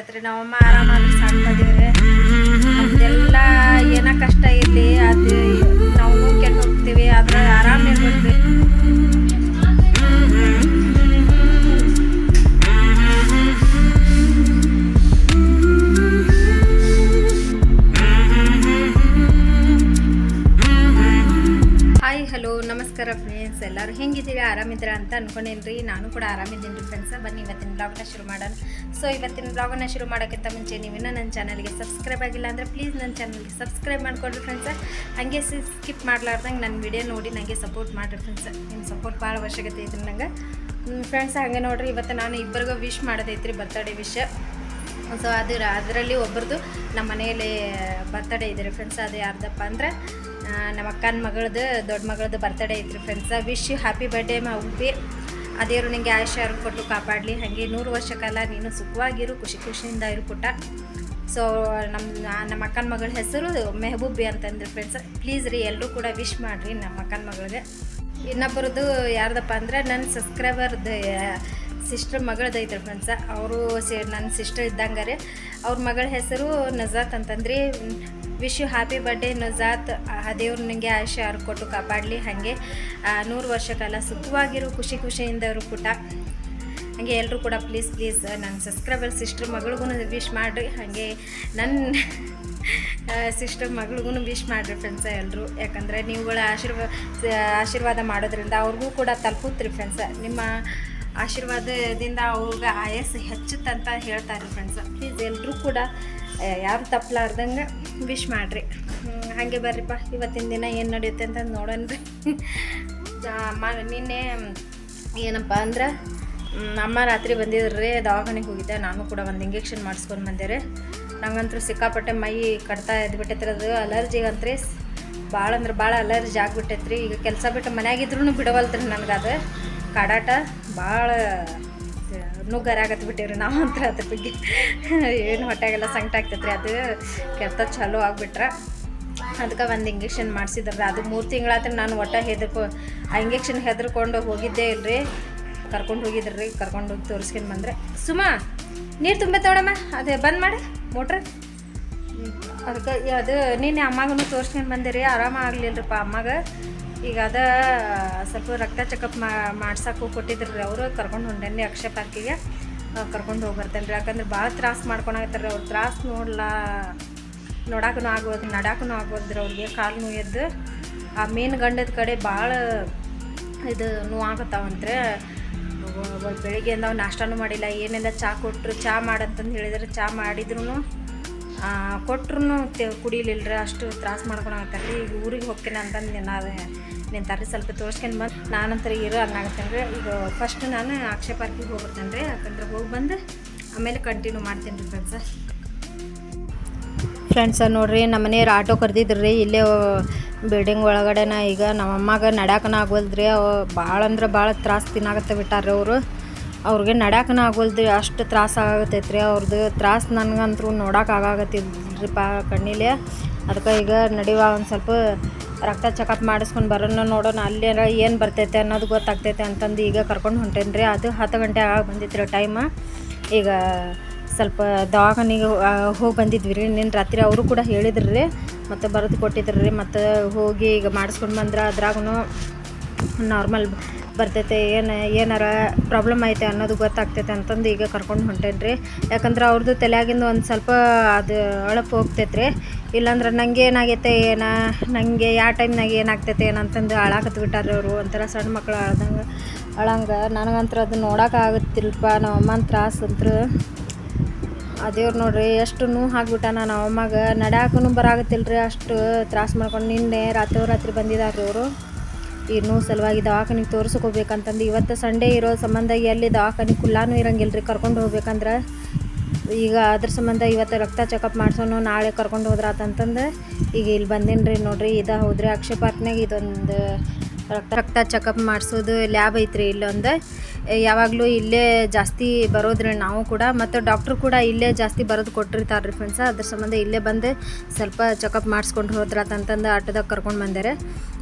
ಬಿಟ್ಟತ್ರಿ ಅಮ್ಮ ಆರಾಮಾಗಿ ಸಾಕ್ಬೋದಿವ್ರಿ ಎಲ್ಲ ಏನ ಕಷ್ಟ ಇರಲಿ ಅದು ನಾವು ಕೆಟ್ಟು ಹೋಗ್ತೀವಿ ಆದ್ರೆ ಆರಾಮ ಇರ್ಬೇಕ್ರಿ ನಮಸ್ಕಾರ ಫ್ರೆಂಡ್ಸ್ ಎಲ್ಲರೂ ಹೆಂಗಿದ್ದೀರಾ? ಆರಾಮಿದ್ದೀರಾ ಅಂತ ಅನ್ಕೊಂಡೇನ್ರಿ ನಾನು ಕೂಡ ಆರಾಮಿದ್ದೀನಿ ರೀ ಫ್ರೆಂಡ್ಸ್ ಬನ್ನಿ, ಇವತ್ತಿನ ಬ್ಲಾಗ್ನ ಶುರು ಮಾಡೋಣ. ಸೊ ಇವತ್ತಿನ ಬ್ಲಾಗನ್ನ ಶುರು ಮಾಡೋಕ್ಕಿಂತ ಮುಂಚೆ ನೀವಿನ್ನೂ ನನ್ನ ಚಾನಲ್ಗೆ ಸಬ್ಸ್ಕ್ರೈಬ್ ಆಗಿಲ್ಲ ಅಂದರೆ ಪ್ಲೀಸ್ ನನ್ನ ಚಾನಲ್ಗೆ ಸಬ್ಸ್ಕ್ರೈಬ್ ಮಾಡ್ಕೊಳ್ರಿ ಫ್ರೆಂಡ್ಸ್ ಹಾಗೆ ಸ್ಕಿಪ್ ಮಾಡಲಾರ್ದಂಗೆ ನನ್ನ ವಿಡಿಯೋ ನೋಡಿ ನನಗೆ ಸಪೋರ್ಟ್ ಮಾಡಿರಿ ಫ್ರೆಂಡ್ಸ್ ನಿಮ್ಮ ಸಪೋರ್ಟ್ ಭಾಳ ಅವಶ್ಯಕತೆ ಐತ್ರಿ ನಂಗೆ. ಫ್ರೆಂಡ್ಸ್ ಹಾಗೆ ನೋಡಿರಿ, ಇವತ್ತು ನಾನು ಇಬ್ಬರಿಗೂ ವಿಶ್ ಮಾಡೋದೈತ್ರಿ ಬರ್ತಡೇ ವಿಶ್ ಸೊ ಅದು ಅದರಲ್ಲಿ ಒಬ್ಬರದು ನಮ್ಮ ಮನೆಯಲ್ಲಿ ಬರ್ತಡೇ ಇದೆ ರೀ ಫ್ರೆಂಡ್ಸ್ ಅದು ಯಾರ್ದಪ್ಪ ಅಂದ್ರೆ ನಮ್ಮ ಅಕ್ಕನ ಮಗಳದು ದೊಡ್ಡ ಮಗಳದು ಬರ್ತ್ಡೇ ಐತ್ರಿ ಫ್ರೆಂಡ್ಸ ವಿಶ್ ಹ್ಯಾಪಿ ಬರ್ಡೇ ಮಾ ಉಬ್ಬಿ ಅದೇರು ನಿಂಗೆ ಆಯುಷ ಕೊಟ್ಟು ಕಾಪಾಡಲಿ. ಹಾಗೆ ನೂರು ವರ್ಷ ಕಾಲ ನೀನು ಸುಖವಾಗಿರು, ಖುಷಿ ಖುಷಿಯಿಂದ ಇರು ಪುಟ್ಟ. ಸೊ ನಮ್ಮ ನಮ್ಮ ಅಕ್ಕನ ಮಗಳ ಹೆಸರು ಮೆಹಬೂಬಿ ಅಂತಂದ್ರೆ ಫ್ರೆಂಡ್ಸ್ ಪ್ಲೀಸ್ ರೀ ಎಲ್ಲರೂ ಕೂಡ ವಿಶ್ ಮಾಡಿರಿ ನಮ್ಮ ಅಕ್ಕನ ಮಗಳಿಗೆ. ಇನ್ನೊಬ್ಬರದ್ದು ಯಾರ್ದಪ್ಪ ಅಂದ್ರೆ ನನ್ನ ಸಬ್ಸ್ಕ್ರೈಬರ್ದು ಸಿಸ್ಟರ್ ಮಗಳದೈತ್ರಿ ಫ್ರೆಂಡ್ಸ ಅವರು ಸಿ ನನ್ನ ಸಿಸ್ಟರ್ ಇದ್ದಂಗೆ ರೀ. ಅವ್ರ ಮಗಳ ಹೆಸರು ನಜಾತ್ ಅಂತಂದ್ರಿ. Wish you happy birthday Najat ಆ ದೇವ್ರು ನನಗೆ ಆಶೆ ಅವ್ರು ಕೊಟ್ಟು ಕಾಪಾಡಲಿ. ಹಾಗೆ ನೂರು ವರ್ಷ ಕಾಲ ಸುಖವಾಗಿರು, ಖುಷಿ ಖುಷಿಯಿಂದ ಅವರು ಪುಟ ಹಾಗೆ ಎಲ್ಲರೂ ಕೂಡ ಪ್ಲೀಸ್ ಪ್ಲೀಸ್ ನನ್ನ ಸಬ್ಸ್ಕ್ರೈಬರ್ ಸಿಸ್ಟರ್ ಮಗಳಿಗೂ ವಿಶ್ ಮಾಡಿರಿ. ಹಾಗೆ ನನ್ನ ಸಿಸ್ಟರ್ ಮಗಳಿಗೂ ವಿಶ್ ಮಾಡಿರಿ ಫ್ರೆಂಡ್ಸ ಎಲ್ಲರೂ ಯಾಕಂದರೆ ನೀವುಗಳ ಆಶೀರ್ವಾದ ಆಶೀರ್ವಾದ ಮಾಡೋದ್ರಿಂದ ಅವ್ರಿಗೂ ಕೂಡ ತಲುಪುತ್ರಿ ಫ್ರೆಂಡ್ಸ ನಿಮ್ಮ ಆಶೀರ್ವಾದದಿಂದ ಅವ್ರಿಗೆ ಆಯಸ್ಸು ಹೆಚ್ಚುತ್ತಂತ ಹೇಳ್ತಾರೆ ಫ್ರೆಂಡ್ಸ್ ಪ್ಲೀಸ್ ಎಲ್ಲರೂ ಕೂಡ ಯಾರು ತಪ್ಪಲಾರ್ದಂಗೆ ವಿಶ್ ಮಾಡಿರಿ. ಹಾಗೆ ಬರ್ರಿಪ್ಪ. ಇವತ್ತಿನ ದಿನ ಏನು ನಡೆಯುತ್ತೆ ಅಂತ ನೋಡೋಣ ರೀ. ಅಮ್ಮ, ನಿನ್ನೆ, ಏನಪ್ಪ ಅಂದ್ರೆ ಅಮ್ಮ ರಾತ್ರಿ ಬಂದಿದ್ರಿ, ದವಾಖಾನೆಗೆ ಹೋಗಿದ್ದೆ. ನಾನು ಕೂಡ ಒಂದು ಇಂಜೆಕ್ಷನ್ ಮಾಡಿಸ್ಕೊಂಡು ಬಂದೆ ನಂಗಂತೂ ಸಿಕ್ಕಾಪಟ್ಟೆ ಮೈ ಕಟ್ತಾ ಎದ್ಬಿಟ್ಟೈತ್ರಿ ಅದು. ಅಲರ್ಜಿಗಂತ್ರಿ ಭಾಳ ಅಂದ್ರೆ ಭಾಳ ಅಲರ್ಜಿ ಆಗ್ಬಿಟ್ಟೈತ್ರಿ. ಈಗ ಕೆಲಸ ಬಿಟ್ಟು ಮನೆಯಾಗಿದ್ರು ಬಿಡವಲ್ತ್ರಿ ನನಗೆ ಅದು ಕಾಡಾಟ ಭಾಳ ನುಗ್ಗರಾಗತ್ ಬಿಟ್ಟಿವ್ರಿ ನಾವು ಅಂತ ಅದ್ರ ಬಗ್ಗೆ. ಏನು ಹೊಟ್ಟೆಗೆಲ್ಲ ಸಂಕಟ ಆಗ್ತೈತ್ರಿ ಅದು ಕೆತ್ತ ಚಲೋ ಆಗ್ಬಿಟ್ರೆ. ಅದಕ್ಕೆ ಒಂದು ಇಂಜೆಕ್ಷನ್ ಮಾಡಿಸಿದ್ರಿ ಅದು ಮೂರು ತಿಂಗಳಾದ್ರೆ ನಾನು ಒಟ್ಟ ಹೆದರ್ಕೊ ಆ ಇಂಜೆಕ್ಷನ್ ಹೆದರ್ಕೊಂಡು ಹೋಗಿದ್ದೇ ಇಲ್ರಿ. ಕರ್ಕೊಂಡು ಹೋಗಿದ್ರಿ ಕರ್ಕೊಂಡು ಹೋಗಿ ತೋರಿಸ್ಕೊಂಡು ಬಂದ್ರೆ. ಸುಮಾ ನೀರು ತುಂಬ ತಗೊಳಮ್ಮ ಅದೇ ಬಂದ್ ಮಾಡಿ ಮೋಟ್ರ್. ಅದಕ್ಕೆ ಅದು ನೀನು ಅಮ್ಮಗೂ ತೋರಿಸ್ಕೊಂಡು ಬಂದೆ ರೀ ಆರಾಮ ಆಗಲಿಲ್ಲರಪ್ಪ ಅಮ್ಮಗೆ. ಈಗ ಅದ ಸ್ವಲ್ಪ ರಕ್ತ ಚೆಕಪ್ ಮಾಡ್ಸಕ್ಕೆ ಕೊಟ್ಟಿದ್ರು ರೀ ಅವರು, ಕರ್ಕೊಂಡು ಹೊಂಡೇನಿ ಅಕ್ಷಯ ಪಾರ್ಕಿಗೆ ಕರ್ಕೊಂಡು ಹೋಗಿ ಬರ್ತೇನೆ ರೀ ಯಾಕಂದ್ರೆ ಭಾಳ ತ್ರಾಸ ಮಾಡ್ಕೊಳಕತ್ತಾರ ಅವ್ರು. ತ್ರಾಸ ನೋಡ್ಲ ನೋಡಾಕೂ ಆಗೋದು ನಡಾಕೂ ಆಗೋದ್ರಿ ಅವ್ರಿಗೆ. ಕಾಲು ನೋಯದ್ದು ಆ ಮೇನ್ ಗಂಡದ ಕಡೆ ಭಾಳ ಇದು ನೋವಾಗತ್ತಾವಂತ್ರೆ. ಬೆಳಿಗ್ಗೆಯಿಂದ ಅವ್ರು ನಾಷ್ಟಾನು ಮಾಡಿಲ್ಲ. ಏನೆಲ್ಲ ಚಹಾ ಕೊಟ್ಟರು ಚಹಾ ಮಾಡಂತಂದು ಹೇಳಿದ್ರೆ ಚಹಾ ಮಾಡಿದ್ರು ಕೊಟ್ರು ಕುಡಿಲಿಲ್ರಿ. ಅಷ್ಟು ತ್ರಾಸ ಮಾಡ್ಕೊಳಕತ್ತಾರ ರೀ ಈಗ ಊರಿಗೆ ಹೋಗ್ತೀನಿ ಅಂತಂದು ನಾನು ನಿಂತಾರ್ರಿ ಸ್ವಲ್ಪ ತೋರ್ಸ್ಕೊಂಡು ಬಂದು. ನಾನಂತರ ಇರೋ ಹಂಗಾಗತ್ತೇನೆ ರೀ ಈಗ ಫಸ್ಟ್ ನಾನು ಅಕ್ಷಯ ಪಾರ್ಕಿಗೆ ಹೋಗ್ಬಿಡ್ತೇನೆ ರೀ ಯಾಕಂದ್ರೆ ಹೋಗಿ ಬಂದು ಆಮೇಲೆ ಕಂಟಿನ್ಯೂ ಮಾಡ್ತೀನಿ ರೀ ಫ್ರೆಂಡ್ಸ ಫ್ರೆಂಡ್ಸ ನೋಡ್ರಿ, ನಮ್ಮ ಮನೆಯವ್ರು ಆಟೋ ರೀ ಇಲ್ಲೇ ಬಿಲ್ಡಿಂಗ್ ಒಳಗಡೆನ ಈಗ ನಮ್ಮ ನಡಕನ ನಡ್ಯಾಕನ ಆಗೋಲ್ದ್ರಿ. ಅವು ಭಾಳ ಅಂದ್ರೆ ಭಾಳ ತ್ರಾಸ ತಿನ್ನಾಗತ್ತೆ ಬಿಟ್ಟಾರ್ರಿ ಅವರು. ಅವ್ರಿಗೆ ನಡ್ಯಾಕನ ಆಗೋಲ್ದ್ರಿ. ಅಷ್ಟು ತ್ರಾಸ ರೀ ಅವ್ರದ್ದು ತ್ರಾಸ ನನಗಂತೂ ನೋಡಕ್ಕೆ ಆಗಾಗತ್ತಿಲ್ರಿಪ್ಪ ಕಣ್ಣಿಲೆ. ಅದಕ್ಕೆ ಈಗ ನಡೆಯುವ ಒಂದು ಸ್ವಲ್ಪ ರಕ್ತ ಚೆಕಪ್ ಮಾಡಿಸ್ಕೊಂಡು ಬರೋಣ ನೋಡೋಣ, ಅಲ್ಲಿ ಏನು ಬರ್ತೈತೆ ಅನ್ನೋದು ಗೊತ್ತಾಗ್ತೈತೆ ಅಂತಂದು ಈಗ ಕರ್ಕೊಂಡು ಹೊಂಟೇನಿ ರೀ ಅದು ಹತ್ತು ಗಂಟೆ ಆಗ ಬಂದಿತ್ತು ರೀ ಟೈಮ ಈಗ ಸ್ವಲ್ಪ ದವಾಖಾನಿಗೆ ಹೋಗಿ ಬಂದಿದ್ವಿ ರೀ ನಿನ್ನ ರಾತ್ರಿ ಅವರು ಕೂಡ ಹೇಳಿದ್ರು ರೀ ಮತ್ತು ಬರೆದು ಕೊಟ್ಟಿದ್ರು ರೀ ಮತ್ತು ಹೋಗಿ ಈಗ ಮಾಡಿಸ್ಕೊಂಡು ಬಂದ್ರೆ ಅದ್ರಾಗೂ ನಾರ್ಮಲ್ ಬರ್ತೈತೆ, ಏನು, ಏನಾರ ಪ್ರಾಬ್ಲಮ್ ಐತೆ ಅನ್ನೋದು ಗೊತ್ತಾಗ್ತೈತೆ ಅಂತಂದು ಈಗ ಕರ್ಕೊಂಡು ಹೊಂಟೇನಿ ರೀ ಯಾಕಂದ್ರೆ ಅವ್ರದ್ದು ತಲೆಯಾಗಿಂದ ಒಂದು ಸ್ವಲ್ಪ ಅದು ಅಳಪು ಹೋಗ್ತೈತೆ ರೀ ಇಲ್ಲಾಂದ್ರೆ ನನಗೆ ಏನಾಗೈತೆ, ಏನ ನನಗೆ ಯಾವ ಟೈಮ್ನಾಗ ಏನಾಗ್ತೈತೆ, ಏನಂತಂದು ಅಳಾಕತ್ತು ಬಿಟ್ಟಾರ ಅವರು. ಒಂಥರ ಸಣ್ಣ ಮಕ್ಕಳು ಅಳ್ದಂಗೆ ಅಳಂಗೆ. ನನಗಂತ್ರ ಅದು ಆಗುತ್ತಿಲ್ಲಪ್ಪ ನಮ್ಮ ಅಮ್ಮನ ತ್ರಾಸು ಅಂತ್ರು. ಅದೇವ್ರು ನೋಡ್ರಿ ಎಷ್ಟು ನೋವು ಹಾಕ್ಬಿಟ್ಟಾನ ನಮ್ಮ ಅಮ್ಮಗೆ. ನಡ್ಯಾಕೂ ರೀ ಅಷ್ಟು ತ್ರಾಸು ಮಾಡ್ಕೊಂಡು ನಿನ್ನೆ ರಾತ್ರಿ ರಾತ್ರಿ ಬಂದಿದ್ದಾರೆ ಅವರು. ನೋವು ಸಲುವಾಗಿ ದವಾಖಾನಿಗೆ ತೋರ್ಸಕ್ಕೆ ಹೋಗ್ಬೇಕಂತಂದು ಇವತ್ತು ಸಂಡೇ ಇರೋ ಸಂಬಂಧ ಎಲ್ಲಿ ದವಾಖಾನೆ ಕುಲ್ಲಾನು ಇರಂಗಿಲ್ಲ ರೀ ಕರ್ಕೊಂಡು ಹೋಗ್ಬೇಕಂದ್ರೆ. ಈಗ ಅದ್ರ ಸಂಬಂಧ ಇವತ್ತು ರಕ್ತ ಚೆಕಪ್ ಮಾಡ್ಸೋನು, ನಾಳೆ ಕರ್ಕೊಂಡು ಹೋದ್ರಾತಂತಂದು ಈಗ ಇಲ್ಲಿ ಬಂದೇನಿ ರೀ ನೋಡಿರಿ, ಇದು ಹೌದ್ರಿ ಅಕ್ಷಯ ಪಾರ್ಕ್ನಾಗ ಇದೊಂದು ರಕ್ತ ರಕ್ತ ಚೆಕಪ್ ಮಾಡಿಸೋದು ಲ್ಯಾಬ್ ಐತ್ರಿ ಇಲ್ಲೊಂದು. ಯಾವಾಗಲೂ ಇಲ್ಲೇ ಜಾಸ್ತಿ ಬರೋದ್ರಿ ನಾವು ಕೂಡ, ಮತ್ತು ಡಾಕ್ಟ್ರು ಕೂಡ ಇಲ್ಲೇ ಜಾಸ್ತಿ ಬರೋದು ಕೊಟ್ಟಿರ್ತಾರೆ ರೀ ಫ್ರೆಂಡ್ಸ ಅದ್ರ ಸಂಬಂಧ ಇಲ್ಲೇ ಬಂದು ಸ್ವಲ್ಪ ಚೆಕಪ್ ಮಾಡಿಸ್ಕೊಂಡು ಹೋದ್ರೆ ಅಂತಂದು ಆಟೋದಾಗ ಕರ್ಕೊಂಡು ಬಂದಾರೆ.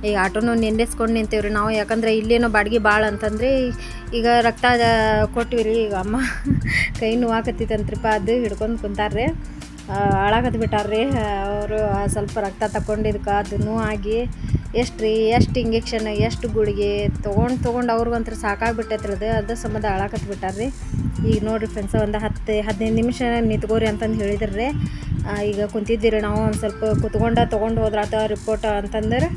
ಈಗ ಆಟೋನು ನಿಂದಿಸ್ಕೊಂಡು ನಿಂತೀವ್ರಿ ನಾವು, ಯಾಕಂದ್ರೆ ಇಲ್ಲೇನೋ ಬಾಡಿಗೆ ಭಾಳ ಅಂತಂದ್ರೆ, ಈಗ ರಕ್ತ ಕೊಟ್ಟಿವಿ ರೀ ಈಗ ಅಮ್ಮ ಕೈ ನೋವಾಕತ್ತಿತ್ತಂತ್ರಿಪ್ಪ, ಅದು ಹಿಡ್ಕೊಂಡು ಕುಂತಾರ್ರಿ. ಅಳಾಕತ್ ಬಿಟ್ಟಾರ್ರಿ. ಅವರು ಸ್ವಲ್ಪ ರಕ್ತ ತಗೊಂಡಿದ್ಕೆ ಅದನ್ನು ಆಗಿ ಎಷ್ಟು ರೀ ಎಷ್ಟು ಇಂಜೆಕ್ಷನ್, ಎಷ್ಟು ಗುಳಿಗೆ ತೊಗೊಂಡು ತೊಗೊಂಡು ಅವ್ರಿಗಂತ್ರ ಸಾಕಾಗ್ಬಿಟ್ಟೈತೆ ಅದು. ಅದು ಸಂಬಂಧ ಅಳಾಕತ್ ಬಿಟ್ಟಾರ್ರಿ. ಈಗ ನೋಡಿರಿ ಫ್ರೆಂಡ್ಸ್ ಒಂದು ಹತ್ತು, ಹದಿನೈದು ನಿಮಿಷ ನಿಂತ್ಕೋರಿ ಅಂತಂದು ಹೇಳಿದ್ರಿ. ಈಗ ಕುಂತಿದ್ದೀರಿ ನಾವು ಒಂದು ಸ್ವಲ್ಪ ಕುತ್ಕೊಂಡ ತೊಗೊಂಡು ಅಥವಾ ರಿಪೋರ್ಟ್ ಅಂತಂದ್ರೆ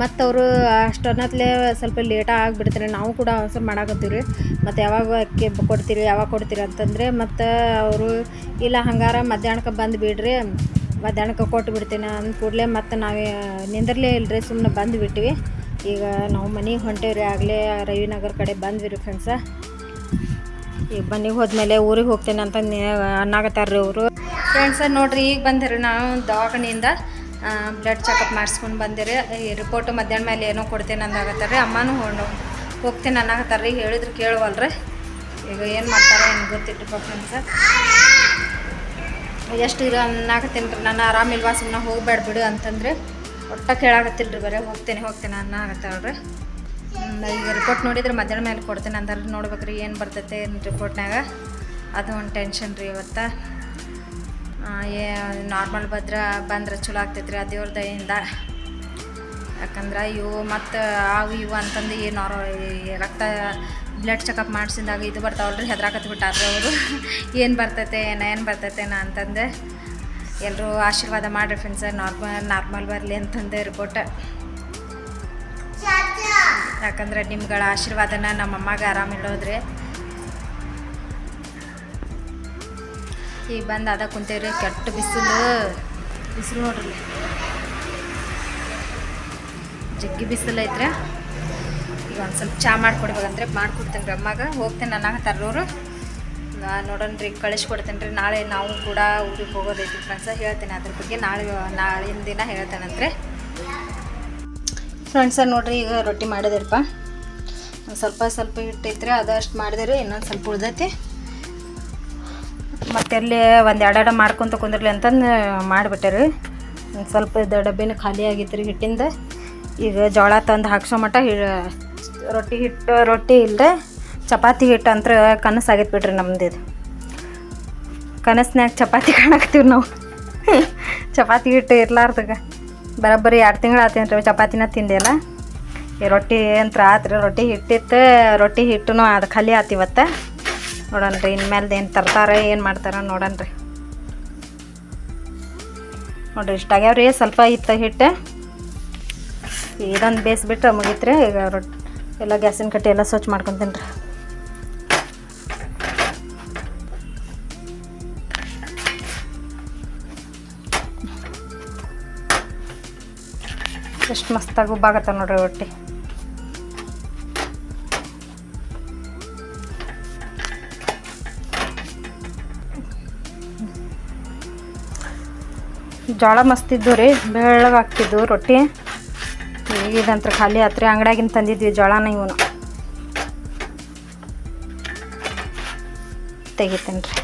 ಮತ್ತು ಅವರು ಅಷ್ಟೊನ್ನತ್ಲೆ ಸ್ವಲ್ಪ ಲೇಟ ಆಗಿಬಿಡ್ತಾರೆ. ನಾವು ಕೂಡ ಅವಸರ ಮಾಡಾಕತ್ತೀವಿ ರೀ ಮತ್ತು ಯಾವಾಗ ಅಕ್ಕಿ ಕೊಡ್ತೀರಿ, ಯಾವಾಗ ಕೊಡ್ತೀರಿ ಅಂತಂದರೆ ಮತ್ತು ಅವರು, ಇಲ್ಲ ಹಂಗಾರ ಮಧ್ಯಾಹ್ನಕ್ಕೆ ಬಂದು ಬಿಡ್ರಿ ಮಧ್ಯಾಹ್ನಕ್ಕೆ ಕೊಟ್ಟು ಬಿಡ್ತೀನಿ ಅಂದ ಕೂಡಲೇ ಮತ್ತು ನಾವೇ ನಿಂದಿರ್ಲೇ ಇಲ್ಲರಿ ಸುಮ್ಮನೆ ಬಂದು ಬಿಟ್ಟಿವಿ ಈಗ ನಾವು ಮನೆಗೆ ಹೊಂಟೇವ್ರಿ, ಆಗಲೇ ರವಿನಗರ ಕಡೆ ಬಂದ್ವಿ ರೀ ಫ್ರೆಂಡ್ಸ ಈಗ ಮನೆಗೆ ಹೋದ್ಮೇಲೆ ಊರಿಗೆ ಹೋಗ್ತೇನೆ ಅಂತ ಅನ್ನಾಗತ್ತಾರ ರೀ ಅವರು. ಫ್ರೆಂಡ್ಸ ನೋಡ್ರಿ, ಈಗ ಬಂದಿರಿ ನಾವು ದವಾಖಾನೆಯಿಂದ. ಬ್ಲಡ್ ಚೆಕಪ್ ಮಾಡಿಸ್ಕೊಂಡು ಬಂದಿರಿ. ಈ ರಿಪೋರ್ಟ್ ಮಧ್ಯಾಹ್ನ ಮೇಲೆ ಏನೋ ಕೊಡ್ತೇನೆ ಅಂದಾಗತ್ತಾರೆ. ಅಮ್ಮನೂ ಹೊಣ್ಣು ಹೋಗ್ತೇನೆ ರೀ ಹೇಳಿದ್ರು ಕೇಳುವಲ್ರಿ. ಈಗ ಏನು ಮಾಡ್ತಾರೆ ಏನು ಗೊತ್ತಿಟ್ಟು ಸರ್ ಎಷ್ಟು ಇರೋ ಅನ್ನಾಗತ್ತೀನಿ ರೀ. ನಾನು ಆರಾಮಿಲ್ವಾ? ಸುಮ್ಮನೆ ಹೋಗ್ಬೇಡ ಬಿಡು ಅಂತಂದ್ರೆ ಒಟ್ಟ ಕೇಳಾಗತ್ತಿಲ್ಲ ರೀ ಬರೀ. ಹೋಗ್ತೇನೆ ಹೋಗ್ತೇನೆ ಅನ್ನಾಗತ್ತಾಳ್ರಿ ಈಗ ರಿಪೋರ್ಟ್ ನೋಡಿದ್ರೆ ಮಧ್ಯಾಹ್ನ ಮೇಲೆ ಕೊಡ್ತೇನೆ ನೋಡ್ಬೇಕು ರೀ ಏನು ಬರ್ತೈತೆ ಏನು ರಿಪೋರ್ಟ್ನಾಗ ಅದು ಒಂದು ಟೆನ್ಷನ್ ರೀ ಇವತ್ತು. ಏ ನಾರ್ಮಲ್ ಭದ್ರ ಬಂದ್ರೆ ಚಲೋ ಆಗ್ತೈತೆ ರೀ ಆ ದೇವ್ರ ದಯಿಂದ ಯಾಕಂದ್ರೆ ಇವು ಮತ್ತು ಅವು ಇವು ಅಂತಂದು ಏನು ಅವ್ರ ರಕ್ತ ಬ್ಲಡ್ ಚೆಕಪ್ ಮಾಡಿಸಿದಾಗ ಇದು ಬರ್ತಾವಲ್ರಿ, ಹೆದ್ರಾಕತ್ ಬಿಟ್ಟಾರ್ರಿ ಅವರು. ಏನು ಬರ್ತೈತೆ, ಏನ, ಏನು ನಾ ಅಂತಂದೆ ಎಲ್ಲರೂ ಆಶೀರ್ವಾದ ಮಾಡಿರಿ ಫ್ರೆಂಡ್ಸ್ ನಾರ್ಮಲ್ ನಾರ್ಮಲ್ ಬರಲಿ ಅಂತಂದೆ ರಿಪೋರ್ಟ್ ಯಾಕಂದ್ರೆ ನಿಮ್ಗಳ ಆಶೀರ್ವಾದನ ನಮ್ಮ ಅಮ್ಮಗೆ ಆರಾಮಿಲ್ಲೋದ್ರಿ ಈಗ ಬಂದು ಅದ ಕುಂತೇವ್ರಿ ಕೆಟ್ಟ ಬಿಸಿಲು. ಬಿಸಿಲು ನೋಡ್ರಿ. ಜಗ್ಗಿ ಬಿಸಿಲು ಐತ್ರಿ. ಈಗ ಒಂದು ಸ್ವಲ್ಪ ಚಾ ಮಾಡ್ಕೊಡ್ಬೇಕಂದ್ರೆ ಮಾಡ್ಕೊಡ್ತೇನೆ ರೀ ಅಮ್ಮಗೆ. ಹೋಗ್ತೇನೆ ಅನ್ನಕತ್ತಾರವ್ರು ನೋಡೋಣ ರೀ ಕಳಿಸ್ಕೊಡ್ತೇನೆ ರೀ ನಾಳೆ ನಾವು ಕೂಡ ಊರಿಗೆ ಹೋಗೋದೈತಿ ಫ್ರೆಂಡ್ಸ ಹೇಳ್ತೇನೆ ಅದ್ರ ಬಗ್ಗೆ ನಾಳೆ ನಾಳಿನ ದಿನ ಹೇಳ್ತೇನಂತ್ರಿ. ಫ್ರೆಂಡ್ಸ ನೋಡ್ರಿ ಈಗ ರೊಟ್ಟಿ ಮಾಡಿದಿರಪ್ಪ. ಒಂದು ಸ್ವಲ್ಪ ಸ್ವಲ್ಪ ಹಿಟ್ಟೈತ್ರಿ ಅದಷ್ಟು ಮಾಡಿದಿರಿ ಇನ್ನೊಂದು ಸ್ವಲ್ಪ ಉಳ್ದೈತಿ. ಮತ್ತೆ ಅಲ್ಲಿ ಒಂದು ಎರಡೆರಡು ಮಾಡ್ಕೊತ ಕುಂದಿರ್ಲಿ ಅಂತಂದು ಮಾಡಿಬಿಟ್ಟೆ ರೀ ಒಂದು ಸ್ವಲ್ಪ ಇದು ಡಬ್ಬಿನ ಖಾಲಿ ಆಗಿತ್ತು ರೀ ಹಿಟ್ಟಿಂದ. ಈಗ ಜೋಳ ತಂದು ಹಾಕ್ಸೋ ಮಟ್ಟ ಹಿ, ರೊಟ್ಟಿ ಹಿಟ್ಟು, ರೊಟ್ಟಿ ಇಲ್ಲದೆ ಚಪಾತಿ ಹಿಟ್ಟು ಅಂತ ಕನಸಾಗೈತೆ ಬಿಡ್ರಿ ನಮ್ದು ಇದು. ಕನಸ್ನ್ಯಾಗ ಚಪಾತಿ ಕಾಣಾಕ್ತೀವಿ ನಾವು. ಚಪಾತಿ ಹಿಟ್ಟು ಇರ್ಲಾರ್ದಾಗ. ಬರೋಬ್ಬರಿ ಎರಡು ತಿಂಗಳು ಆತೇನು ರೀ ಚಪಾತಿನ ತಿಂದಿಲ್ಲ. ಈ ರೊಟ್ಟಿ ಅಂತ ಆತ್ರಿ, ರೊಟ್ಟಿ ಹಿಟ್ಟಿತ್ತು, ರೊಟ್ಟಿ ಹಿಟ್ಟು ಅದು ಖಾಲಿ ಆತಿವತ್ತ ನೋಡೋಣ ರೀ ಇನ್ಮೇಲೆ ಏನು ತರ್ತಾರೆ, ಏನು ಮಾಡ್ತಾರೆ ನೋಡೋಣ ರೀ ನೋಡ್ರಿ ರೀ ಸ್ವಲ್ಪ ಇತ್ತ ಹಿಟ್ಟು. ಇದೊಂದು ಬೇಯಿಸ್ಬಿಟ್ರೆ ಮುಗೀತು ಈಗ ರೊಟ್ಟಿ ಎಲ್ಲ ಗ್ಯಾಸಿನ ಕಟ್ಟಿ ಎಲ್ಲ ಸ್ವಚ್ಛ ಮಾಡ್ಕೊತೀನಿ ರೀ. ಎಷ್ಟು ಮಸ್ತಾಗಿ ಉಬ್ಬಾಗತ್ತ ನೋಡ್ರಿ ರೊಟ್ಟಿ. ಜೋಳ ಮಸ್ತಿದ್ದು ರೀ, ಬೆಳ್ಳಗೆ ಆಗ್ತಿದ್ದು ರೊಟ್ಟಿ. ಈಗಿದಂತ್ರ ಖಾಲಿ ಆತ್ರಿ ಅಂಗಡ್ಯಾಗಿನ ತಂದಿದ್ವಿ ಜೋಳನ ಇವನು. ತೆಗಿತೇನೆ ರೀ.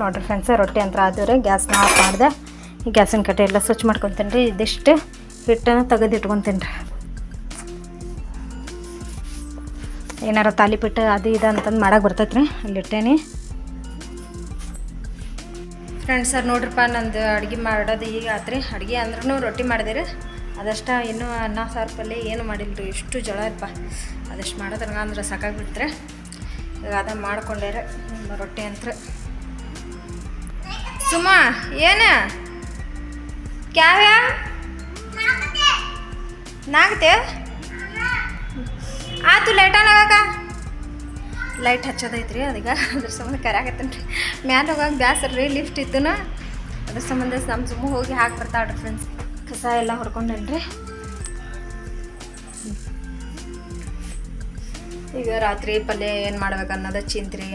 ನೋಡ್ರಿ ಫ್ರೆಂಡ್ಸ ರೊಟ್ಟಿ ಅಂತ ಆದ್ರೆ ರೀ, ಗ್ಯಾಸ್ನ ಆಫ್ ಮಾಡಿದೆ. ಈ ಗ್ಯಾಸಿನ ಕಟ್ಟೆ ಎಲ್ಲ ಸ್ವಚ್ಛ ಮಾಡ್ಕೊತೀನಿ ರೀ, ಇದಿಷ್ಟು. ಹಿಟ್ಟನ್ನು ತೆಗೆದು ರೀ. ಏನಾರ ತಾಲಿಪಿಟ್ಟು ಅದು ಇದು ಅಂತಂದು ಮಾಡಕ್ಕೆ ಬರ್ತೈತೆ ರೀ ಅಲ್ಲಿ ಇಟ್ಟೇನಿ. ಫ್ರೆಂಡ್ಸ್ ಸರ್ ನೋಡ್ರಿಪ್ಪ, ನಂದು ಅಡುಗೆ ಮಾಡೋದು ಈಗ ಆತ್ರಿ. ಅಡುಗೆ ಅಂದ್ರೂ ರೊಟ್ಟಿ ಮಾಡಿದಿರಿ. ಅದಷ್ಟು ಇನ್ನೂ ಅನ್ನ, ಸಾರು, ಪಲ್ಯ ಏನು ಮಾಡಿಲ್ಲ ರೀ ಎಷ್ಟು ಜಳ ಇರಪ್ಪ ಅದಷ್ಟು ಮಾಡೋದ್ರಂಗ ಅಂದ್ರೆ ಸಾಕಾಗ್ಬಿಡ್ತ್ರೆ ಈಗ ಅದ ಮಾಡ್ಕೊಂಡೇರೆ ರೊಟ್ಟಿ ಅಂತ. ಸುಮ್ಮ ಏನ? ಕ್ಯಾವ್ಯಾ? ನಾಗತೆ? ಆತು ಲೈಟನಾಗ ಲೈಟ್ ಹಚ್ಚೋದೈತ್ರಿ ಅದಕ್ಕೆ ಅದ್ರ ಸಂಬಂಧ ಕರ್ಯಾಕತ್ತೇನೆ ರೀ ಮ್ಯಾಲೆ ಹೋಗಕ್ಕೆ ಬ್ಯಾಸರ ರೀ ಲಿಫ್ಟ್ ಇತ್ತುನ ಅದ್ರ ಸಂಬಂಧ ನಮ್ಮ ಸುಮ್ಮ ಹೋಗಿ ಹಾಕಿ ಬರ್ತಾಳ್ರಿ ಫ್ರೆಂಡ್ಸ್ ಕಸ ಎಲ್ಲ ಹೊಡ್ಕೊಂಡೇನ್ರಿ ಈಗ ರಾತ್ರಿ ಪಲ್ಯ ಏನು ಮಾಡ್ಬೇಕು ಅನ್ನೋದು ಚಿಂತ್ರಿ.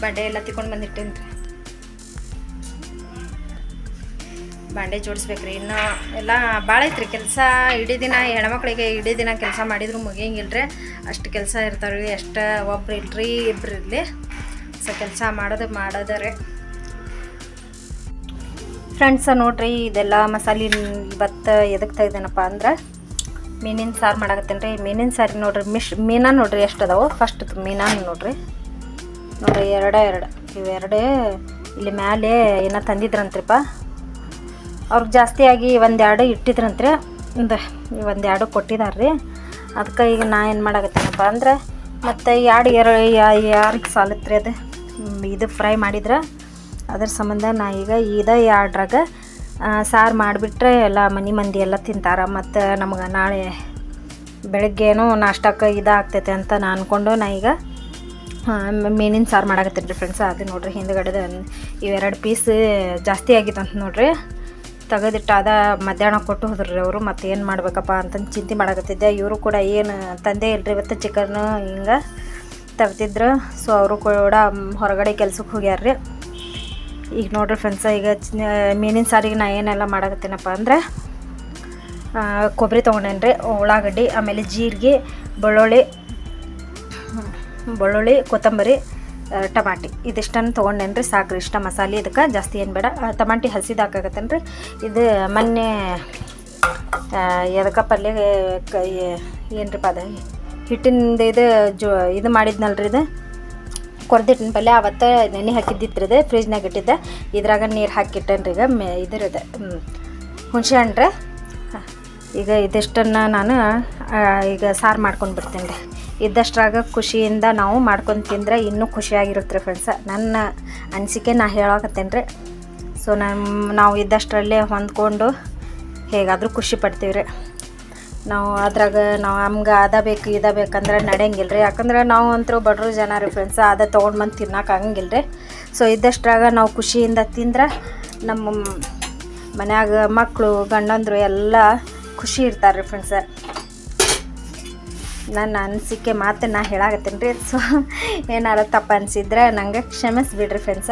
ಬಡ್ಡೆ ಎಲ್ಲ ತಿಕೊಂಡು ಬಂದಿಟ್ಟೇನ್ರಿ. ಬಾಂಡೆ ಜೋಡಿಸ್ಬೇಕ್ರಿ. ಇನ್ನು ಎಲ್ಲ ಭಾಳ ಐತ್ರಿ. ಕೆಲಸ ಇಡೀ ದಿನ ಹೆಣ್ಮಕ್ಳಿಗೆ ಇಡೀ ದಿನ ಕೆಲಸ ಮಾಡಿದ್ರು ಮುಗಿಯಂಗಿಲ್ರಿ. ಅಷ್ಟು ಕೆಲಸ ಇರ್ತಾವ್ರಿ. ಎಷ್ಟು ಒಬ್ರು ಇಲ್ರಿ, ಇಬ್ರು ಇರಲಿ. ಸೊ ಕೆಲಸ ಮಾಡೋದು ಮಾಡೋದರಿ. ಫ್ರೆಂಡ್ಸ ನೋಡ್ರಿ, ಇದೆಲ್ಲ ಮಸಾಲೆ ಇವತ್ತು ಎದಕ್ಕೆ ತೆಗ್ದೇನಪ್ಪ ಅಂದ್ರೆ ಮೀನಿನ ಸಾರು ಮಾಡಾಕತ್ತೇನೆ ರೀ ಮೀನಿನ ಸಾರಿ ನೋಡ್ರಿ, ಮಿಶ್ ಮೀನ ನೋಡ್ರಿ ಎಷ್ಟು ಅದಾವೆ. ಫಸ್ಟ್ ಮೀನಾ ನೋಡ್ರಿ. ನೋಡ್ರಿ ಎರಡೇ, ಎರಡು. ಇವೆರಡೇ ಇಲ್ಲಿ ಮ್ಯಾಲೆ ಏನೋ ತಂದಿದ್ರಂತ್ರಿಪ್ಪ ಅವ್ರಿಗೆ ಜಾಸ್ತಿಯಾಗಿ ಒಂದೆರಡು ಇಟ್ಟಿದ್ರಂತ್ರಿ. ಒಂದು ಒಂದೆರಡು ರೀ ಅದಕ್ಕೆ ಈಗ ನಾ ಏನು ಮಾಡಾಕತ್ತೀನಪ್ಪ ಅಂದ್ರೆ ಮತ್ತು ಎರಡು ಎರ ಯಾರಿಗೆ ಸಾಲತ್ರಿ ಅದು. ಹ್ಮ್, ಇದು ಫ್ರೈ ಮಾಡಿದ್ರೆ ಅದ್ರ ಸಂಬಂಧ ನಾ ಈಗ ಇದ ಎರಡ್ರಾಗ ಸಾರು ಮಾಡಿಬಿಟ್ರೆ ಎಲ್ಲ ಮನೆ ಮಂದಿ ಎಲ್ಲ ತಿಂತಾರೆ. ಮತ್ತು ನಮ್ಗೆ ನಾಳೆ ಬೆಳಗ್ಗೆನೂ ನಾಷ್ಟಕ್ಕೆ ಇದಾಗ್ತೈತೆ ಅಂತ ನಾ ಅಂದ್ಕೊಂಡು ನಾ ಈಗ ಮೀನಿನ ಸಾರು ಮಾಡಾಕತ್ತೀನಿ ರೀ ಫ್ರೆಂಡ್ಸ್ ಅದು ನೋಡಿರಿ ಹಿಂದ್ಗಡೆದ ಇವೆರಡು ಪೀಸ್ ಜಾಸ್ತಿ ಆಗಿತ್ತು ಅಂತ ನೋಡ್ರಿ. ತೆಗೆದಿಟ್ಟು ಅದ ಮಧ್ಯಾಹ್ನ ಕೊಟ್ಟು ಹೋದ್ರಿ ಅವರು, ಮತ್ತೆ ಏನು ಮಾಡ್ಬೇಕಪ್ಪ ಅಂತಂದು ಚಿಂತೆ ಮಾಡಕತ್ತಿದ್ದೆ. ಇವರು ಕೂಡ ಏನು ತಂದೆ ಇಲ್ರಿ ಇವತ್ತು ಚಿಕನ್ ಹಿಂಗೆ ತೆಗ್ದಿದ್ರು ಸೊ ಅವರು ಕೂಡ ಹೊರಗಡೆ ಕೆಲ್ಸಕ್ಕೆ ಹೋಗ್ಯಾರ್ರಿ. ಈಗ ನೋಡ್ರಿ ಫ್ರೆಂಡ್ಸ ಈಗ ಮೀನಿನ ಸಾರಿಗೆ ನಾ ಏನೆಲ್ಲ ಮಾಡಕತ್ತೇನಪ್ಪ ಅಂದರೆ ಕೊಬ್ಬರಿ ತೊಗೊಂಡೇನ್ರಿ, ಉಳ್ಳಾಗಡ್ಡಿ, ಆಮೇಲೆ ಜೀರಿಗೆ, ಬೆಳ್ಳುಳ್ಳಿ ಬೆಳ್ಳುಳ್ಳಿ, ಕೊತ್ತಂಬರಿ ಟಮಾಟಿ. ಇದಿಷ್ಟನ್ನು ತೊಗೊಂಡೇನ್ರಿ? ಸಾಕ್ರಿ. ಇಷ್ಟ ಮಸಾಲೆ ಇದಕ್ಕೆ. ಜಾಸ್ತಿ ಏನು ಬೇಡ. ಟಮಾಟಿ ಹಸಿದು ಹಾಕಾಕತ್ತೇನ್ರಿ ಇದು ಮೊನ್ನೆ ಎದಕ ಪಲ್ಯ ಏನ್ರಿಪ್ಪ ಅದು? ಹಿಟ್ಟಿನಿಂದ ಇದು ಜೋ, ಇದು ಮಾಡಿದ್ನಲ್ರಿ ಇದು? ಕೊರ್ದಿಟ್ಟಿನ ಪಲ್ಯ. ಅವತ್ತು ನೆನೆ ಹಾಕಿದ್ದಿತ್ತು ಇದು. ಫ್ರಿಜ್ನಾಗ ಇಟ್ಟಿದ್ದೆ. ಇದ್ರಾಗ ನೀರು ಹಾಕಿಟ್ಟೇನ್ರಿ ಈಗ. ಮೆ ಇದ್ರದ್ದು ಹುಣಸೆ ಹಣ್ಣು ರೀ ಈಗ ಇದಿಷ್ಟನ್ನು ನಾನು ಈಗ ಸಾರು ಮಾಡ್ಕೊಂಡು ಬಿಡ್ತೀನಿ ರೀ ಇದ್ದಷ್ಟ್ರಾಗ ಖುಷಿಯಿಂದ ನಾವು ಮಾಡ್ಕೊಂಡು ತಿಂದ್ರೆ ಇನ್ನೂ ಖುಷಿಯಾಗಿರುತ್ತೆ ರೀ ಫ್ರೆಂಡ್ಸ ನನ್ನ ಅನಿಸಿಕೆ ನಾ ಹೇಳಕತ್ತೇನೆ ರೀ ಸೊ ನಮ್ಮ ನಾವು ಇದ್ದಷ್ಟರಲ್ಲೇ ಹೊಂದ್ಕೊಂಡು ಹೇಗಾದರೂ ಖುಷಿ ಪಡ್ತೀವಿ ರೀ ನಾವು ಅದ್ರಾಗ, ನಾವು ನಮ್ಗೆ ಅದ ಬೇಕು, ಇದ ಬೇಕಂದ್ರೆ ನಡೆಯಂಗಿಲ್ಲ ರೀ ಯಾಕಂದ್ರೆ ನಾವು ಅಂತರೂ ಬಡ್ರು ಜನ ರೀ ಫ್ರೆಂಡ್ಸ್ ಅದ ತೊಗೊಂಡು ಬಂದು ತಿನ್ನೋಕೆ ಆಗಂಗಿಲ್ಲ ರೀ ಸೊ ಇದ್ದಷ್ಟ್ರಾಗ ನಾವು ಖುಷಿಯಿಂದ ತಿಂದ್ರೆ ನಮ್ಮ ಮನ್ಯಾಗ ಮಕ್ಕಳು ಗಂಡಂದರು ಎಲ್ಲ ಖುಷಿ ಇರ್ತಾರೆ ರೀ ಫ್ರೆಂಡ್ಸ ನನ್ನ ಅನಿಸಿಕೆ ಮಾತು ನಾ ಹೇಳಾಗತ್ತೇನೆ ರೀ. ಸೊ ಏನಾರ ತಪ್ಪು ಅನಿಸಿದ್ರೆ ನಂಗೆ ಕ್ಷಮಿಸ್ಬಿಡ್ರಿ ಫ್ರೆಂಡ್ಸ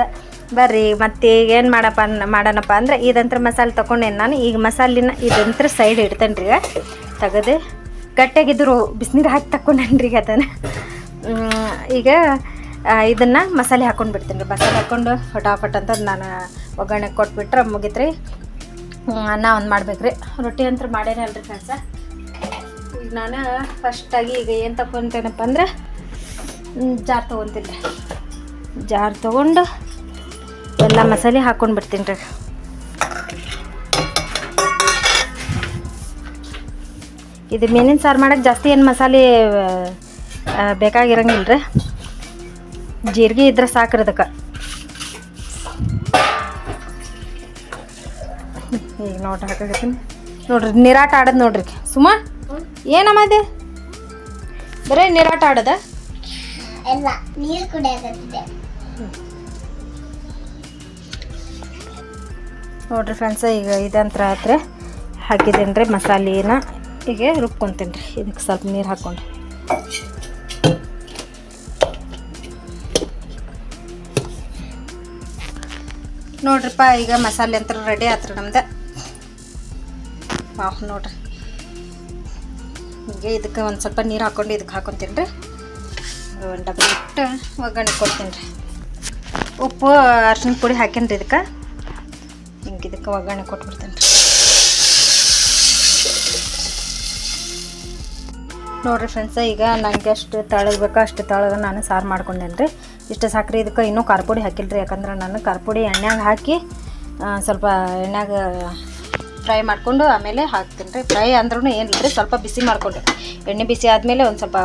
ಬರ್ರಿ, ಮತ್ತೆ ಈಗ ಏನು ಮಾಡಪ್ಪ ಮಾಡೋಣಪ್ಪ ಅಂದ್ರೆ ಇದಂತ್ರ ಮಸಾಲೆ ತೊಗೊಂಡೇನು ನಾನು? ಈಗ ಮಸಾಲಿನ ಇದಂತ್ರ ಸೈಡ್ ಇಡ್ತೇನೆ ರೀ. ಈಗ ತೆಗೆದು ಗಟ್ಟಿಯಾಗಿದ್ರು ಬಿಸಿನೀರು ಹಾಕಿ ತಗೊಂಡೇನಿ ರೀ ಅದನ್ನು. ಈಗ ಇದನ್ನು ಮಸಾಲೆ ಹಾಕೊಂಡು ಬಿಡ್ತೀನಿ ರೀ. ಮಸಾಲೆ ಹಾಕ್ಕೊಂಡು ಫಟಾಫಟ್ ಅಂತ ನಾನು ಒಗ್ಗರಣೆ ಕೊಟ್ಬಿಟ್ರೆ ಮುಗಿತ್ರಿ. ಅನ್ನ ಒಂದು ಮಾಡ್ಬೇಕು ರೀ ರೊಟ್ಟಿ ಅಂತ ಮಾಡೇನೆ ಅಲ್ರಿ ಫ್ರೆಂಡ್ಸ ಈಗ ನಾನು ಫಸ್ಟಾಗಿ ಈಗ ಏನು ತಗೊಂತೇನಪ್ಪ ಅಂದ್ರೆ ಜಾರ್ ತೊಗೊತೀನಿ ಜಾರ್ ತೊಗೊಂಡು ಎಲ್ಲ ಮಸಾಲೆ ಹಾಕ್ಕೊಂಡು ಬಿಡ್ತೀನಿ ರೀ. ಇದು ಮೀನಿನ ಸಾರು ಮಾಡಕ್ಕೆ ಜಾಸ್ತಿ ಏನು ಮಸಾಲೆ ಬೇಕಾಗಿರಂಗಿಲ್ಲ ರೀ ಜೀರಿಗೆ ಇದ್ರೆ ಸಾಕ್ರಿ ಅದಕ್ಕೆ. ಈಗ ನೋಡ್ರಿ ಹಾಕಿ ನೋಡ್ರಿ, ನಿರಾಟ ಆಡೋದು ನೋಡ್ರಿ. ಸುಮ? ಏನಮ್ಮದೆ ಬರೀ ನೀರಾಟ ಆಡದ? ಎಲ್ಲ ನೀರು ಕುಡಿಯೋದಿದೆ ನೋಡ್ರಿ ಫ್ರೆಂಡ್ಸ ಈಗ ಇದಂತ್ರ ಆತ್ರೆ ಹಾಕಿದ್ದೀನಿ ರೀ ಮಸಾಲೆನ ಈಗ ರುಬ್ಕೊತೀನಿ ರೀ ಇದಕ್ಕೆ ಸ್ವಲ್ಪ ನೀರು ಹಾಕ್ಕೊಂಡು ನೋಡ್ರಿಪ್ಪ ಈಗ ಮಸಾಲೆ ಅಂತ ರೆಡಿ ಆತ್ರಿ ನಮ್ದು. ವಾಹ್ ನೋಡ್ರಿ. ಹೀಗೆ ಇದಕ್ಕೆ ಒಂದು ಸ್ವಲ್ಪ ನೀರು ಹಾಕ್ಕೊಂಡು ಇದಕ್ಕೆ ಹಾಕೊತೀನಿ ರೀ ಒಂದು ಡಬ್ಬಿ ಇಟ್ಟು ಒಗ್ಗರಣೆ ಕೊಡ್ತೀನಿ ರೀ ಉಪ್ಪು ಅರ್ಶಿನ ಪುಡಿ ಹಾಕೀನಿ ರೀ ಇದಕ್ಕೆ. ಹಿಂಗೆ ಇದಕ್ಕೆ ಒಗ್ಗರಣೆ ಕೊಟ್ಬಿಡ್ತೀನಿ ರೀ ನೋಡ್ರಿ ಫ್ರೆಂಡ್ಸ ಈಗ ನನಗೆ ಎಷ್ಟು ಬೇಕೋ ಅಷ್ಟು ತಳಗ ನಾನು ಸಾರು ಮಾಡ್ಕೊಂಡೇನಿ ರೀ ಇಷ್ಟು ಸಾಕ್ರಿ, ಇದಕ್ಕೆ ಇನ್ನೂ ಖಾರ ಪುಡಿ ಹಾಕಿಲ್ಲ ರೀ ಯಾಕಂದ್ರೆ ನಾನು ಖಾರ ಪುಡಿ ಎಣ್ಣೆಗೆ ಹಾಕಿ ಸ್ವಲ್ಪ ಎಣ್ಣೆಗೆ ಫ್ರೈ ಮಾಡಿಕೊಂಡು ಆಮೇಲೆ ಹಾಕ್ತೀನಿ ರೀ ಫ್ರೈ ಅಂದ್ರೂ ಏನಿಲ್ಲ ರೀ ಸ್ವಲ್ಪ ಬಿಸಿ ಮಾಡಿಕೊಂಡು ಎಣ್ಣೆ ಬಿಸಿ ಆದಮೇಲೆ ಒಂದು ಸ್ವಲ್ಪ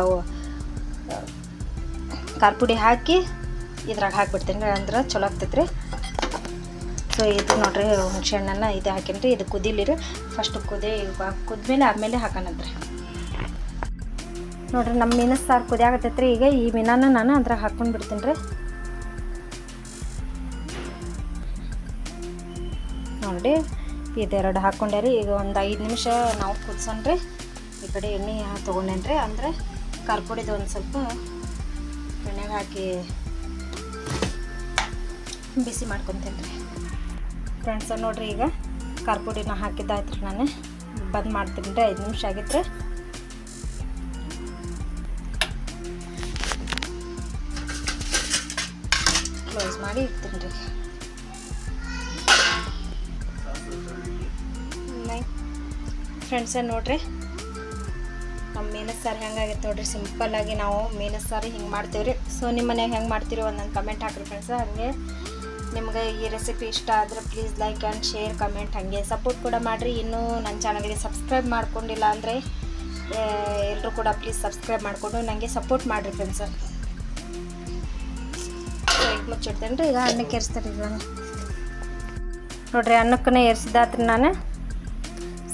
ಖಾರ ಪುಡಿ ಹಾಕಿ ಇದ್ರಾಗ ಹಾಕ್ಬಿಡ್ತೀನಿ ರೀ, ಅಂದ್ರೆ ಚಲೋ ಆಗ್ತೈತೆ ರೀ ಸೊ ಇದು ನೋಡ್ರಿ, ಹುಣಸೆ ಹಣ್ಣನ್ನು ಇದು ಹಾಕೀನಿ ರೀ ಇದು ಕುದಿಲಿ ರೀ. ಫಸ್ಟ್ ಕುದಿ ಕುದ್ಮೇಲೆ ಆಮೇಲೆ ಹಾಕೋಣಂತ್ರಿ ನೋಡ್ರಿ ನಮ್ಮ ಮೀನ ಸಾರು ಕುದಿಯಾಗತ್ತೈತ್ರಿ ಈಗ ಈ ಮೀನನ್ನು ನಾನು ಅದ್ರಾಗ ಹಾಕ್ಕೊಂಡು ಬಿಡ್ತೀನಿ ರೀ. ನೋಡಿ ಇದೆರಡು ಹಾಕ್ಕೊಂಡೆ ರೀ, ಈಗ ಒಂದು ಐದು ನಿಮಿಷ ನಾವು ಕುದ್ಸೋಣ್ರಿ. ಈ ಕಡೆ ಎಣ್ಣೆ ತೊಗೊಂಡೇನಿ ರೀ ಅಂದರೆ ಖಾರ ಪುಡಿದು ಒಂದು ಸ್ವಲ್ಪ ಎಣ್ಣೆಗೆ ಹಾಕಿ ಬಿಸಿ ಮಾಡ್ಕೊತೀನಿ ರೀ ಫ್ರೆಂಡ್ಸ ನೋಡಿರಿ ಈಗ ಖಾರ ಪುಡಿನ ಹಾಕಿದ್ದಾಯ್ತು ರೀ ನಾನು. ಬಂದ್ ಮಾಡ್ತೀನಿ ರೀ, ಐದು ನಿಮಿಷ ಆಗಿತ್ತು ಕ್ಲೋಸ್ ಮಾಡಿ ಇಡ್ತೀನಿ ರೀ. ಫ್ರೆಂಡ್ಸ ನೋಡ್ರಿ ನಮ್ಮ ಮೀನು ಸಾರು ಹೆಂಗಾಗೈತೆ ನೋಡ್ರಿ ಸಿಂಪಲ್ಲಾಗಿ ನಾವು ಮೀನು ಸಾರು ಹಿಂಗೆ ಮಾಡ್ತೀವಿ ರೀ. ಸೊ ನಿಮ್ಮ ಮನ್ಯಾಗ ಹೆಂಗೆ ಮಾಡ್ತೀರಿ ಒಂದೊಂದು ಕಮೆಂಟ್ ಹಾಕ್ರಿ ಫ್ರೆಂಡ್ಸ್ ಹಾಗೆ ನಿಮ್ಗೆ ಈ ರೆಸಿಪಿ ಇಷ್ಟ ಆದರೆ please like and share comment ಹಾಗೆ. ಸಪೋರ್ಟ್ ಕೂಡ ಮಾಡಿರಿ. ಇನ್ನೂ ನನ್ನ ಚಾನಲ್ಗೆ ಸಬ್ಸ್ಕ್ರೈಬ್ ಮಾಡ್ಕೊಂಡಿಲ್ಲ ಅಂದರೆ ಎಲ್ಲರೂ ಕೂಡ ಪ್ಲೀಸ್ ಸಬ್ಸ್ಕ್ರೈಬ್ ಮಾಡಿಕೊಂಡು ನನಗೆ ಸಪೋರ್ಟ್ ಮಾಡಿರಿ ಫ್ರೆಂಡ್ಸ್ ಮುಚ್ಚಿಡ್ತೇನೆ ರೀ. ಈಗ ಅನ್ನಕ್ಕೆ ಏರಿಸ್ತಾರೆ ಈಗ ನಾನು. ನೋಡ್ರಿ ಅನ್ನಕ್ಕನೇ ಏರ್ಸಿದಾತ್ರಿ ನಾನು.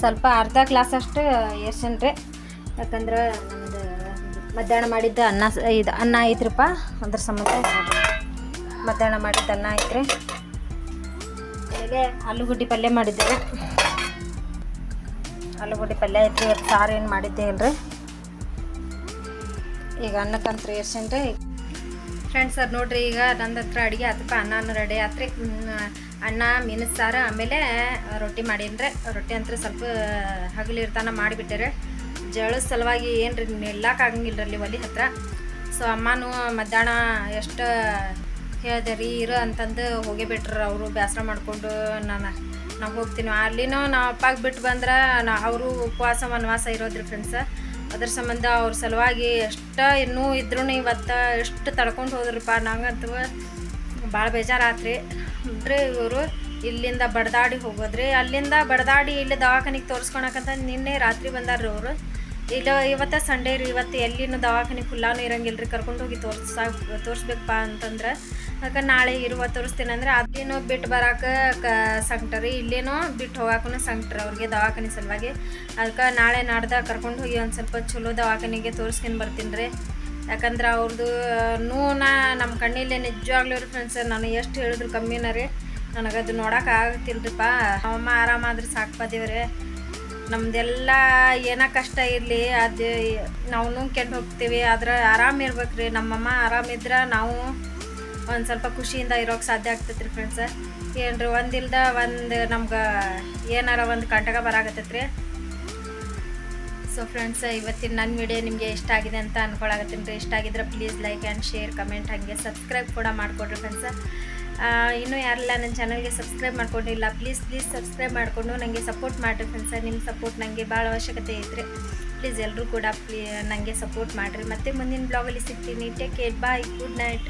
ಸ್ವಲ್ಪ ಅರ್ಧ ಗ್ಲಾಸ್ ಅಷ್ಟು ಏರ್ಸೇನಿ ರೀ ಯಾಕಂದ್ರೆ ನಮ್ದು ಮಧ್ಯಾಹ್ನ ಮಾಡಿದ್ದ ಅನ್ನ ಇದು ಅನ್ನ ಐತ್ರಪ್ಪ ಅದ್ರ ಸಂಬಂಧ. ಮಧ್ಯಾಹ್ನ ಮಾಡಿದ್ದ ಅನ್ನ ಐತ್ರಿ. ಆಮೇಲೆ ಆಲೂಗಡ್ಡೆ ಪಲ್ಯ ಮಾಡಿದ್ದೇವೆ. ಆಲೂಗಡ್ಡೆ ಪಲ್ಯ ಐತ್ರಿ ಇವತ್ತು ಸಾರು ಏನು ಮಾಡಿದ್ದೆ ಇಲ್ರಿ ಈಗ ಅನ್ನಕ್ಕಂತ್ರ ಏರ್ಸೇನಿ ರೀ ಫ್ರೆಂಡ್ಸ್ ಅದು ನೋಡ್ರಿ, ಈಗ ನನ್ನ ಹತ್ರ ಅಡುಗೆ ಆತಪ್ಪ ಅನ್ನ ರೆಡಿ ಆತ್ರಿ. ಅನ್ನ, ಮೀನು ಸಾರು, ಆಮೇಲೆ ರೊಟ್ಟಿ ಮಾಡಿನ್ರಿ. ರೊಟ್ಟಿ ಅಂತ ಸ್ವಲ್ಪ ಹಗಲಿರ್ತಾನ ಮಾಡಿಬಿಟ್ಟೆ ಜಳದ ಸಲುವಾಗಿ ಏನು ರೀ ನಿಲ್ಲಕ್ಕಾಗಂಗಿಲ್ಲ ರೀ ಒಲೆ ಹತ್ರ? ಸೊ ಅಮ್ಮನೂ ಮಧ್ಯಾಹ್ನ ಎಷ್ಟು ಹೇಳಿದೆ ರೀ, ಇರು ಅಂತಂದು ಹೋಗೇ ಬಿಟ್ರು, ಅವರು ಬೇಸರ ಮಾಡಿಕೊಂಡು ನಾನು, ನಾವು ಹೋಗ್ತೀನಿ? ಅಲ್ಲಿನೂ ನಾವು ಅಪ್ಪಾಗ ಬಿಟ್ಟು ಬಂದ್ರೆ ನಾ, ಅವರು ಉಪವಾಸ, ವನವಾಸ ಇರೋದ್ರಿ ಫ್ರೆಂಡ್ಸ ಅದ್ರ ಸಂಬಂಧ ಅವ್ರ ಸಲುವಾಗಿ ಎಷ್ಟು ಇನ್ನೂ ಇದ್ರೂ ಇವತ್ತು ಎಷ್ಟು ತಡ್ಕೊಂಡು ಹೋದ್ರಪ್ಪ ನಂಗಂತೂ ಭಾಳ ಬೇಜಾರಾತ್ರಿ. ಅಂದರೆ ಇವರು ಇಲ್ಲಿಂದ ಬಡದಾಡಿ ಹೋಗೋದ್ರಿ. ಅಲ್ಲಿಂದ ಬಡದಾಡಿ ಇಲ್ಲಿ ದವಾಖಾನಿಗೆ ತೋರಿಸ್ಕೊಳಕಂತ ನಿನ್ನೆ ರಾತ್ರಿ ಬಂದಾರ್ರಿ ಅವರು. ಇಲ್ಲ ಇವತ್ತ ಸಂಡೇ ರೀ, ಇವತ್ತು ಎಲ್ಲಿನೂ ದವಾಖಾನೆ ಖುಲ್ಲಾನು ಇರಂಗಿಲ್ಲ ರೀ ಕರ್ಕೊಂಡು ಹೋಗಿ ತೋರ್ಸಾ, ತೋರಿಸ್ಬೇಕಪ್ಪ ಅಂತಂದ್ರೆ. ಅದಕ್ಕೆ ನಾಳೆ ಇರುವ ತೋರಿಸ್ತೀನಿ ಅಂದ್ರೆ ಅದೇನೋ ಬಿಟ್ಟು ಬರಕ್ಕೆ ಕ ಸಂಕಟ ಇಲ್ಲೇನೋ ಬಿಟ್ಟು ಹೋಗಾಕೂ ಸಂಕ್ಟ್ರಿ ಅವ್ರಿಗೆ ದವಾಖಾನೆ ಸಲುವಾಗಿ. ಅದಕ್ಕೆ ನಾಳೆ ನಾಡ್ದ ಕರ್ಕೊಂಡು ಹೋಗಿ ಒಂದು ಸ್ವಲ್ಪ ಚಲೋ ದವಾಖಾನೆಗೆ ತೋರಿಸ್ಕೊಂಡು ಬರ್ತೀನಿ ರೀ. ಯಾಕಂದ್ರೆ ಅವ್ರದ್ದು ನಾ ನಮ್ಮ ಕಣ್ಣಿಲ್ಲೇ ನಿಜವಾಗ್ಲೂ ರೀ ಫ್ರೆಂಡ್ಸ್ ನಾನು ಎಷ್ಟು ಹೇಳಿದ್ರು ಕಮ್ಮಿನ ರೀ. ನನಗದು ನೋಡೋಕೆ ಆಗತ್ತಿಲ್ರಿಪ್ಪ ಅಮ್ಮ ಆರಾಮಾದ್ರೆ ಸಾಕಪ್ಪ ದೇವ್ರೆ ನಮ್ದೆಲ್ಲ ಏನ ಕಷ್ಟ ಇರಲಿ, ಅದು ನಾವು ಕೆಂಡು ಹೋಗ್ತೀವಿ. ಆದ್ರೆ ಆರಾಮ ಇರ್ಬೇಕ್ರಿ. ನಮ್ಮಮ್ಮ ಆರಾಮಿದ್ರೆ ನಾವು ಒಂದು ಸ್ವಲ್ಪ ಖುಷಿಯಿಂದ ಇರೋಕೆ ಸಾಧ್ಯ ಆಗ್ತೈತೆ ರೀ ಫ್ರೆಂಡ್ಸ ಏನ್ರಿ ಒಂದಿಲ್ದ ಒಂದು ನಮ್ಗೆ ಏನಾರ ಒಂದು ಕಂಟಕ ಬರಾಕತ್ತೈತೆ ರೀ ಸೊ ಫ್ರೆಂಡ್ಸ್ ಇವತ್ತಿನ ನನ್ನ ವಿಡಿಯೋ ನಿಮಗೆ ಇಷ್ಟ ಆಗಿದೆ ಅಂತ ಅನ್ಕೊಳಕತ್ತೀನಿ ರೀ. ಇಷ್ಟ ಆಗಿದ್ರೆ please like and share comment ಹಾಗೆ ಸಬ್ಸ್ಕ್ರೈಬ್ ಕೂಡ ಮಾಡಿಕೊಡ್ರಿ ಫ್ರೆಂಡ್ಸ ಇನ್ನೂ ಯಾರೆಲ್ಲ ನನ್ನ ಚಾನಲ್ಗೆ ಸಬ್ಸ್ಕ್ರೈಬ್ ಮಾಡ್ಕೊಂಡಿಲ್ಲ ಪ್ಲೀಸ್ ಪ್ಲೀಸ್ ಸಬ್ಸ್ಕ್ರೈಬ್ ಮಾಡಿಕೊಂಡು ನನಗೆ ಸಪೋರ್ಟ್ ಮಾಡಿರಿ ಫ್ರೆಂಡ್ಸ ನಿಮ್ಮ ಸಪೋರ್ಟ್ ನನಗೆ ಭಾಳ ಅವಶ್ಯಕತೆ ಇದ್ದರೆ ಪ್ಲೀಸ್ ಎಲ್ಲರೂ ಕೂಡ ಪ್ಲೀ ನನಗೆ ಸಪೋರ್ಟ್ ಮಾಡಿರಿ. ಮತ್ತೆ ಮುಂದಿನ ಬ್ಲಾಗಲ್ಲಿ ಸಿಗ್ತೀನಿ. Take care bye good night